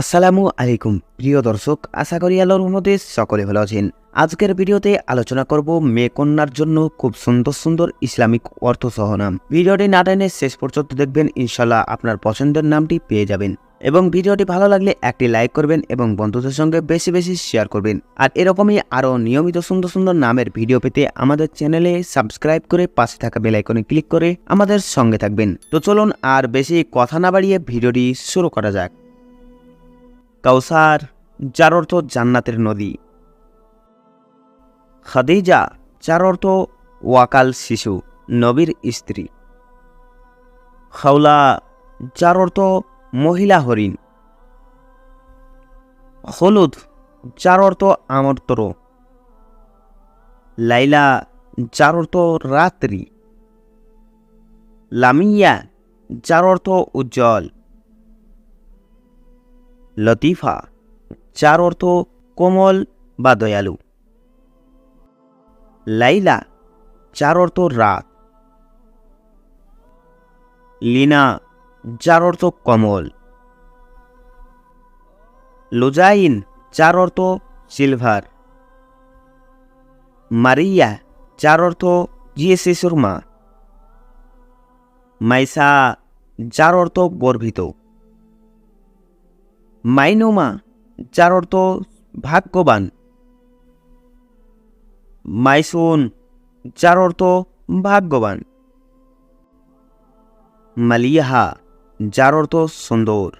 আসসালামু আলাইকুম, প্রিয় দর্শক, আশা করি আল্লাহর রহমতে সকলে ভালো আছেন। আজকের ভিডিওতে আলোচনা করব মেয়ে কন্যার জন্য খুব সুন্দর সুন্দর ইসলামিক অর্থ সহ নাম। ভিডিওটি না টেনে শেষ পর্যন্ত দেখবেন ইনশাল্লাহ আপনার পছন্দের নামটি পেয়ে যাবেন। এবং ভিডিওটি ভালো লাগলে একটি লাইক করবেন এবং বন্ধুদের সঙ্গে বেশি বেশি শেয়ার করবেন। আর এরকমই আরও নিয়মিত সুন্দর সুন্দর নামের ভিডিও পেতে আমাদের চ্যানেলে সাবস্ক্রাইব করে পাশে থাকা বেল আইকনে ক্লিক করে আমাদের সঙ্গে থাকবেন। তো চলুন আর বেশি কথা না বাড়িয়ে ভিডিওটি শুরু করা যাক। কাউসার, যার অর্থ জান্নাতের নদী। খাদিজা, যার অর্থ ওয়াকাল শিশু, নবীর স্ত্রী। খাওলা, যার অর্থ মহিলা হরিণ। হলুদ, যার অর্থ আমর্তর। লাইলা, যার অর্থ রাত্রি। লামিয়া, যার অর্থ উজ্জ্বল। লতিফা যার অর্থ কোমল বা দয়ালু। লাইলা যার অর্থ রাত। লিনা যার অর্থ কমল। লুজাইন যার অর্থ সিলভার। মারিয়া যার অর্থ জিয়ে শিশুর মা মাইসা যার অর্থ গর্বিত। মাইনোমা, যার অর্থ ভাগ্যবান। মাইসুন, যার অর্থ ভাগ্যবান। মালিয়াহা, যার অর্থ সুন্দর।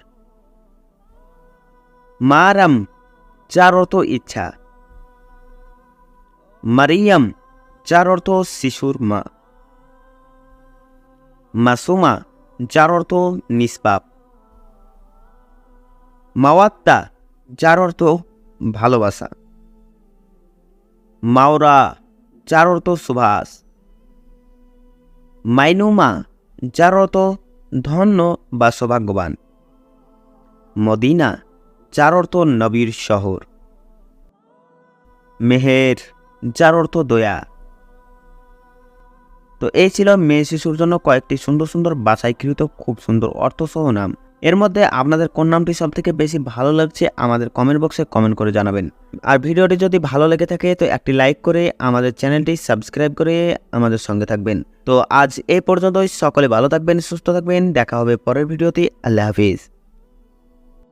মারাম, যার অর্থ ইচ্ছা। মারিয়াম, যার অর্থ শিশুর মা। মাসুমা, যার অর্থ নিষ্পাপ। মাওয়াত্তা, যার অর্থ ভালোবাসা। মাওরা, যার অর্থ সুভাষ। মাইনুমা, যার অর্থ ধন্য বা সৌভাগ্যবান। মদিনা, যার অর্থ নবীর শহর। মেহের, যার অর্থ দয়া। তো এই ছিল মেয়ে শিশুর জন্য কয়েকটি সুন্দর সুন্দর বাছাইকৃত খুব সুন্দর অর্থসহ নাম। এর মধ্যে আপনাদের কোন নামটি সব থেকে বেশি ভালো লাগছে আমাদের কমেন্ট বক্সে কমেন্ট করে জানাবেন। আর ভিডিওটি যদি ভালো লেগে থাকে, তো একটি লাইক করে আমাদের চ্যানেলটি সাবস্ক্রাইব করে আমাদের সঙ্গে থাকবেন। তো আজ এই পর্যন্তই, সকলে ভালো থাকবেন, সুস্থ থাকবেন, দেখা হবে পরের ভিডিওতে, আল্লাহ হাফিজ।